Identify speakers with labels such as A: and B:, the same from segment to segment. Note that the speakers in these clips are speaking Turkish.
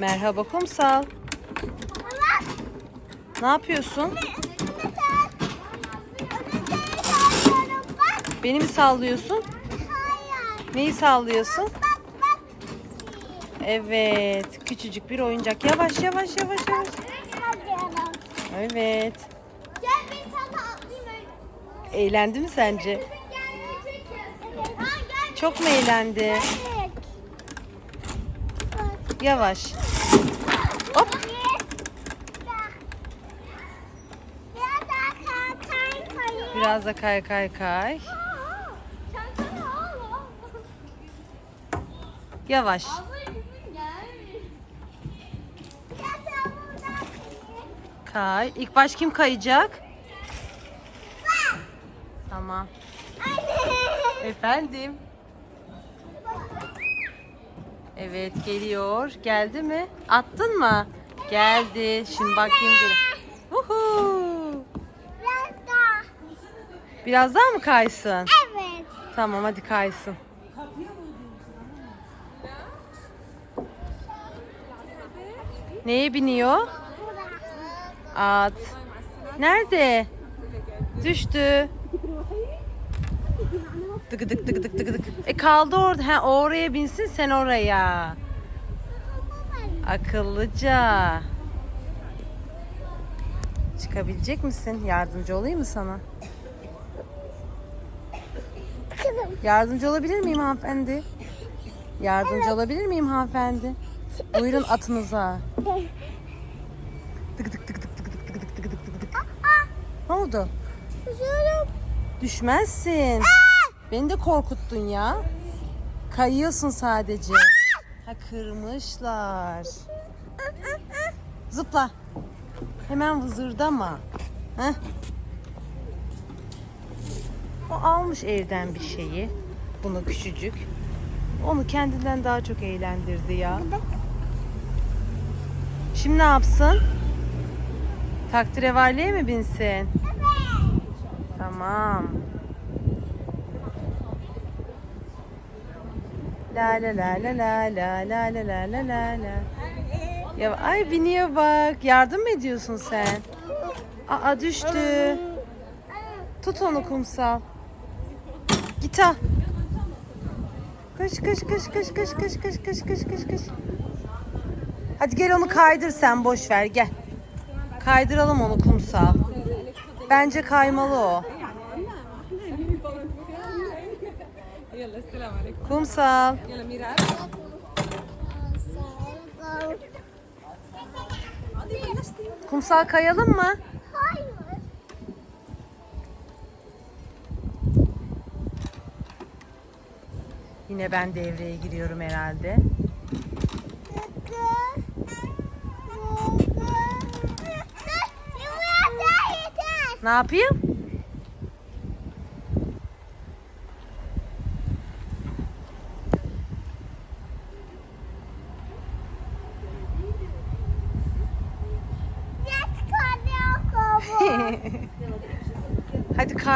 A: Merhaba kumsal. Ne yapıyorsun? Beni mi sallıyorsun? Neyi sallıyorsun? Evet, küçücük bir oyuncak. Yavaş yavaş yavaş yavaş. Evet. Eğlendi mi sence? Çok mu eğlendi? Yavaş. Hop. Biraz da kay kay kay. Yavaş. Kay. İlk baş kim kayacak? Tamam. Efendim. Evet geliyor. Geldi mi? Attın mı? Geldi. Şimdi bakayım gel. Uhu. Biraz daha mı kaysın?
B: Evet.
A: Tamam hadi kaysın. Neye biniyor? At. Nerede? Düştü. Dık dık dık dık dık dık. E kaldı orada. Ha, oraya binsin sen oraya. Akıllıca. Çıkabilecek misin? Yardımcı olayım mı sana?
B: Kızım.
A: Yardımcı olabilir miyim hanımefendi? Yardımcı olabilir miyim hanımefendi? Buyurun atınıza. Tık tık tık tık tık tık tık tık tık tık tık. Ne oldu?
B: Üzülüm.
A: Düşmezsin. Beni de korkuttun ya. Kayıyorsun sadece. Ha kırmışlar. Zıpla. Hemen vızırdama. Heh. O almış evden bir şeyi. Bunu küçücük. Onu kendinden daha çok eğlendirdi ya. Şimdi ne yapsın? Takdirevaliye mi binsin? Tamam. La la la la la la la la la la la la. Ya ay biniyor bak. Yardım mı ediyorsun sen? Aa düştü. Tut onu kumsal. Git al. Koş koş koş koş koş koş koş koş koş koş koş. Hadi gel onu kaydır sen boş ver gel. Kaydıralım onu kumsal. Bence kaymalı o. Kumsal. Kumsal kayalım mı?
B: Hayır.
A: Yine ben devreye giriyorum herhalde. Ne yapayım?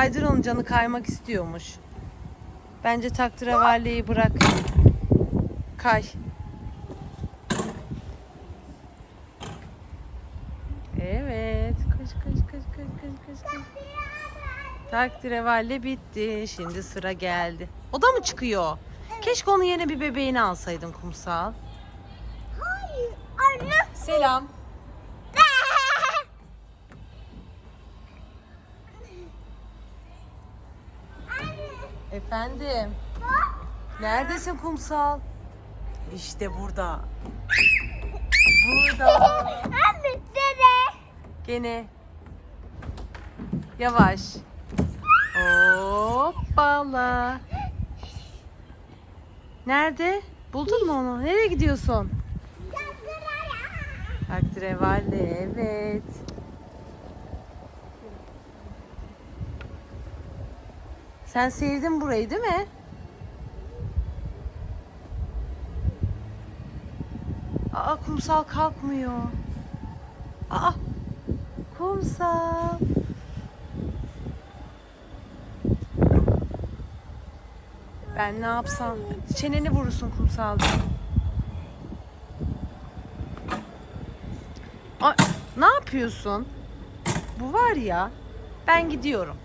A: Hadi kaydır onu canı kaymak istiyormuş. Bence takdirevalliyi bırak. Kay. Evet. Koş koş koş koş koş koş. koş. Takdirevalli bitti. Şimdi sıra geldi. O da mı çıkıyor? Keşke onun yerine bir bebeğini alsaydın kumsal.
B: Hayır. Anne.
A: Selam. Efendim. Neredesin kumsal? İşte burada. Burada.
B: Anne dede.
A: Gene. Yavaş. Hoppala. Nerede? Buldun mu onu? Nereye gidiyorsun? Takdirevalli evet. Sen sevdin burayı değil mi? Aa kumsal kalkmıyor. Aa kumsal. Ben ne yapsam? Çeneni vurursun kumsalda. Ay, ne yapıyorsun? Bu var ya. Ben gidiyorum.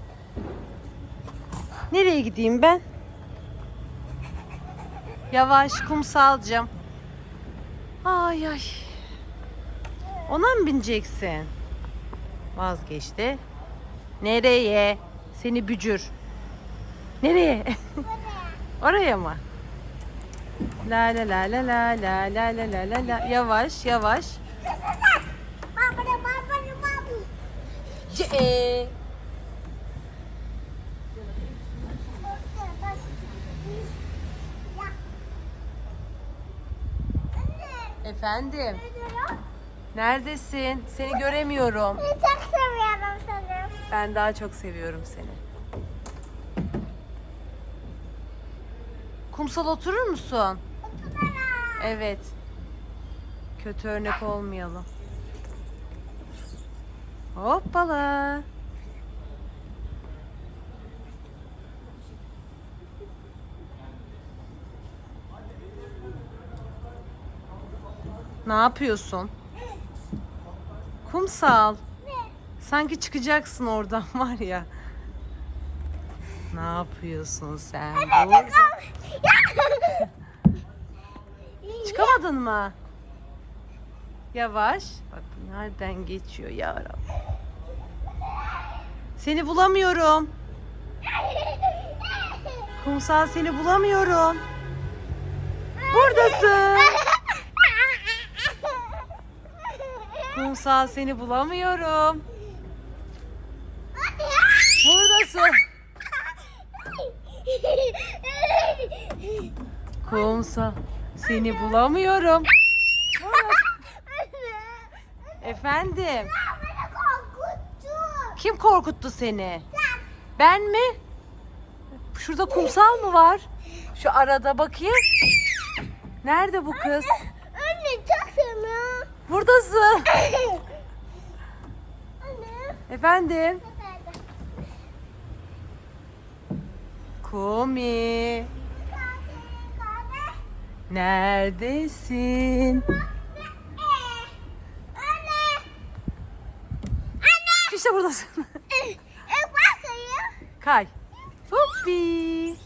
A: Nereye gideyim ben? Yavaş kumsalcım. Ay ay. Ona mı bineceksin? Vazgeçti. Nereye? Seni bücür. Nereye? Oraya mı? La la la la la la la la la la la yavaş yavaş.
B: Baba da baba da baba.
A: C e. Efendim, neredesin? Seni göremiyorum.
B: Ben çok seviyorum seni.
A: Ben daha çok seviyorum seni. Kumsal oturur musun? Evet. Kötü örnek olmayalım. Hoppala. Ne yapıyorsun? Kumsal. Sanki çıkacaksın oradan var ya. Ne yapıyorsun sen? burada? Çıkamadın mı? Yavaş. Bak nereden geçiyor ya. Seni bulamıyorum. Kumsal seni bulamıyorum. Buradasın. Kumsal seni bulamıyorum. Buradasın. Kumsal seni bulamıyorum. Efendim. Kim korkuttu seni? Ben mi? Şurada kumsal mı var? Şu arada bakayım. Nerede bu kız? Buradasın. Efendim? Kumi. Neredesin? Anne. Anne. İşte buradasın. Ee, e, Kay. Hoppi.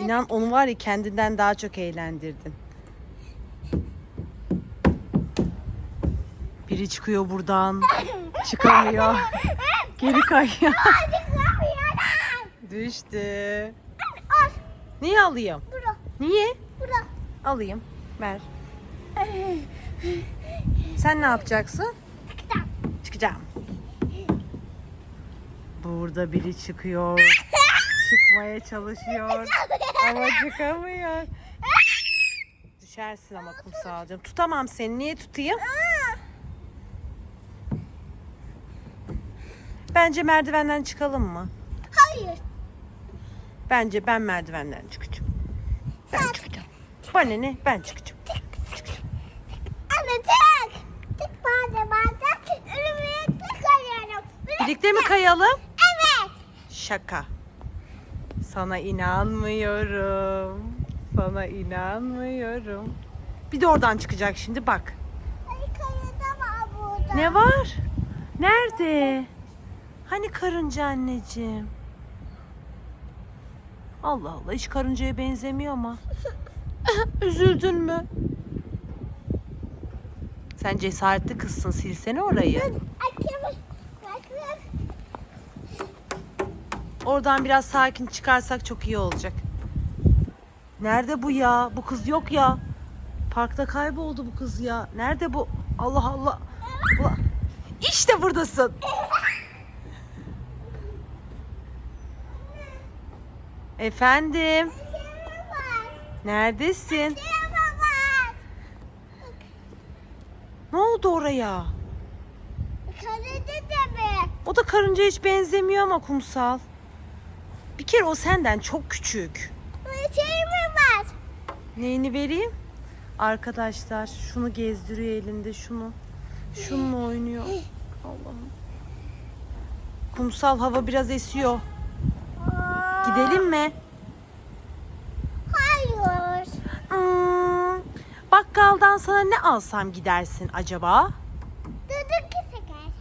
A: İnan onu var ya kendinden daha çok eğlendirdin. Biri çıkıyor buradan. Çıkamıyor. Geri kayıyor. Düştü. Niye alayım? Niye? Alayım. Ver. Sen ne yapacaksın? Çıkacağım. Burada biri çıkıyor. Çıkmaya çalışıyor. Ama çıkamıyor. Düşersin ama kumsalcığım. Tutamam seni. Niye tutayım? Bence merdivenden çıkalım mı?
B: Hayır.
A: Bence ben merdivenden çıkacağım. Ben çıkacağım. Bana ne? Ben çıkacağım.
B: Anne tek. Tek bana bana.
A: Birlikte mi kayalım?
B: Evet.
A: Şaka. Sana inanmıyorum. Sana inanmıyorum. Bir de oradan çıkacak şimdi bak.
B: Ay var burada.
A: Ne var? Nerede? Hani karınca anneciğim? Allah Allah hiç karıncaya benzemiyor ama. Üzüldün mü? Sen cesaretli kızsın silsene orayı. Oradan biraz sakin çıkarsak çok iyi olacak. Nerede bu ya? Bu kız yok ya. Parkta kayboldu bu kız ya. Nerede bu? Allah Allah. Allah. İşte buradasın. Efendim, neredesin? Ne oldu oraya?
B: Da be.
A: O da karınca hiç benzemiyor ama kumsal. Bir kere o senden çok küçük.
B: Açayım var.
A: Neyini vereyim? Arkadaşlar şunu gezdiriyor elinde şunu. Şununla oynuyor. Allah'ım. Kumsal hava biraz esiyor. Gidelim mi?
B: Hayır.
A: bakkaldan sana ne alsam gidersin acaba?
B: Duduk şeker.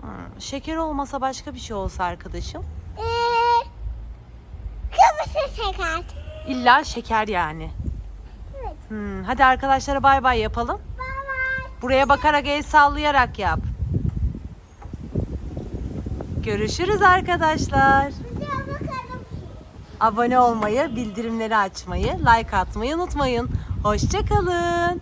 A: Hmm, şeker olmasa başka bir şey olsa arkadaşım. İlla şeker yani.
B: Evet.
A: Hmm, hadi arkadaşlara bay bay yapalım. Buraya bakarak el sallayarak yap. Görüşürüz arkadaşlar. Abone olmayı, bildirimleri açmayı, like atmayı unutmayın. Hoşçakalın.